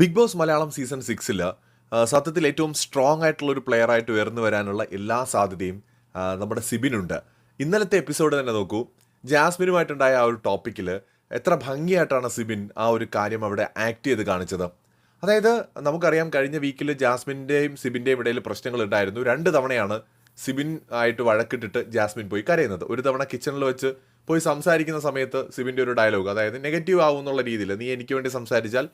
Big boss Malayalam season സിക്സിൽ സത്യത്തിൽ ഏറ്റവും സ്ട്രോങ് ആയിട്ടുള്ള ഒരു പ്ലെയർ ആയിട്ട് ഉയർന്നു വരാനുള്ള എല്ലാ സാധ്യതയും നമ്മുടെ സിബിനുണ്ട്. ഇന്നലത്തെ എപ്പിസോഡ് തന്നെ നോക്കൂ. ജാസ്മിനുമായിട്ടുണ്ടായ ആ ഒരു ടോപ്പിക്കിൽ എത്ര ഭംഗിയായിട്ടാണ് സിബിൻ ആ ഒരു കാര്യം അവിടെ ആക്ട് ചെയ്ത് കാണിച്ചത്. അതായത് നമുക്കറിയാം കഴിഞ്ഞ വീക്കിൽ ജാസ്മിന്റെയും സിബിന്റെയും ഇടയിൽ പ്രശ്നങ്ങൾ ഉണ്ടായിരുന്നു. രണ്ട് തവണയാണ് സിബിൻ ആയിട്ട് വഴക്കിട്ടിട്ട് ജാസ്മിൻ പോയി കരയുന്നത്. ഒരു തവണ കിച്ചണിൽ വെച്ച് പോയി സംസാരിക്കുന്ന സമയത്ത് സിബിന്റെ ഒരു ഡയലോഗ് അതായത് നെഗറ്റീവ് ആവും രീതിയിൽ നീ എനിക്ക് വേണ്ടി സംസാരിച്ചാൽ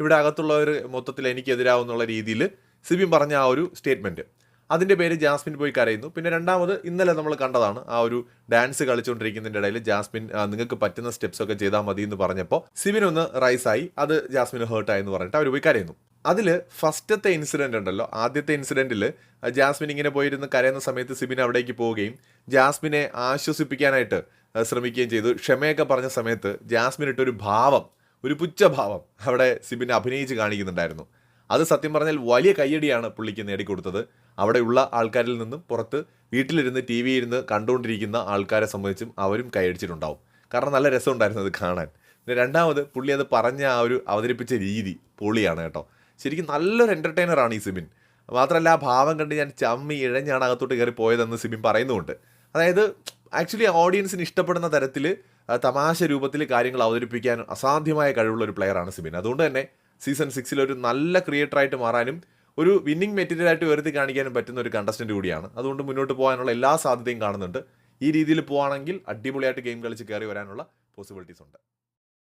ഇവിടെ അകത്തുള്ളവർ മൊത്തത്തിൽ എനിക്കെതിരാവുന്നുള്ള രീതിയിൽ സിബിൻ പറഞ്ഞ ആ ഒരു സ്റ്റേറ്റ്മെന്റ് അതിന്റെ പേര് ജാസ്മിൻ പോയി കരയുന്നു. പിന്നെ രണ്ടാമത് ഇന്നലെ നമ്മൾ കണ്ടതാണ് ആ ഒരു ഡാൻസ് കളിച്ചുകൊണ്ടിരിക്കുന്നതിന്റെ ഇടയിൽ ജാസ്മിൻ നിങ്ങൾക്ക് പറ്റുന്ന സ്റ്റെപ്സ് ഒക്കെ ചെയ്താൽ മതി എന്ന് പറഞ്ഞപ്പോൾ സിബിൻ ഒന്ന് റൈസായി അത് ജാസ്മിന് ഹേർട്ടായി എന്ന് പറഞ്ഞിട്ട് അവർ പോയി കരയുന്നു. അതിൽ ഫസ്റ്റത്തെ ഇൻസിഡന്റ് ഉണ്ടല്ലോ. ആദ്യത്തെ ഇൻസിഡന്റിൽ ജാസ്മിൻ ഇങ്ങനെ പോയിരുന്ന് കരയുന്ന സമയത്ത് സിബിൻ അവിടേക്ക് പോവുകയും ജാസ്മിനെ ആശ്വസിപ്പിക്കാനായിട്ട് ശ്രമിക്കുകയും ചെയ്തു. ക്ഷമയൊക്കെ പറഞ്ഞ സമയത്ത് ജാസ്മിൻ ഇട്ടൊരു ഭാവം ഒരു പുച്ഛഭാവം അവിടെ സിബിൻ അഭിനയിച്ച് കാണിക്കുന്നുണ്ടായിരുന്നു. അത് സത്യം പറഞ്ഞാൽ വലിയ കയ്യടിയാണ് പുള്ളിക്ക് നേടിക്കൊടുത്തത്. അവിടെയുള്ള ആൾക്കാരിൽ നിന്നും പുറത്ത് വീട്ടിലിരുന്ന് ടി വി ഇരുന്ന് കണ്ടുകൊണ്ടിരിക്കുന്ന ആൾക്കാരെ സംബന്ധിച്ചും അവരും കൈയടിച്ചിട്ടുണ്ടാവും കാരണം നല്ല രസമുണ്ടായിരുന്നു അത് കാണാൻ. പിന്നെ രണ്ടാമത് പുള്ളി അത് പറഞ്ഞ ആ ഒരു അവതരിപ്പിച്ച രീതി പൊളിയാണ് കേട്ടോ. ശരിക്കും നല്ലൊരു എന്റർടൈനറാണ് ഈ സിബിൻ. മാത്രമല്ല ആ ഭാവം കണ്ട് ഞാൻ ചമ്മി ഇഴഞ്ഞാണ് അകത്തോട്ട് കയറി പോയതെന്ന് സിബിൻ പറയുന്നുമുണ്ട്. അതായത് ആക്ച്വലി ഓഡിയൻസിന് ഇഷ്ടപ്പെടുന്ന തരത്തിൽ തമാശ രൂപത്തിൽ കാര്യങ്ങൾ അവതരിപ്പിക്കാൻ അസാധ്യമായ കഴിവുള്ള ഒരു പ്ലെയറാണ് സിബിൻ. അതുകൊണ്ട് തന്നെ സീസൺ സിക്സിൽ ഒരു നല്ല ക്രിയേറ്ററായിട്ട് മാറാനും ഒരു വിന്നിംഗ് മെറ്റീരിയൽ ആയിട്ട് ഉയർത്തി കാണിക്കാനും പറ്റുന്ന ഒരു കണ്ടസ്റ്റന്റ് കൂടിയാണ്. അതുകൊണ്ട് മുന്നോട്ട് പോകാനുള്ള എല്ലാ സാധ്യതയും കാണുന്നുണ്ട്. ഈ രീതിയിൽ പോവാണെങ്കിൽ അടിപൊളിയായിട്ട് ഗെയിം കളിച്ച് കയറി വരാനുള്ള പോസിബിലിറ്റീസ് ഉണ്ട്.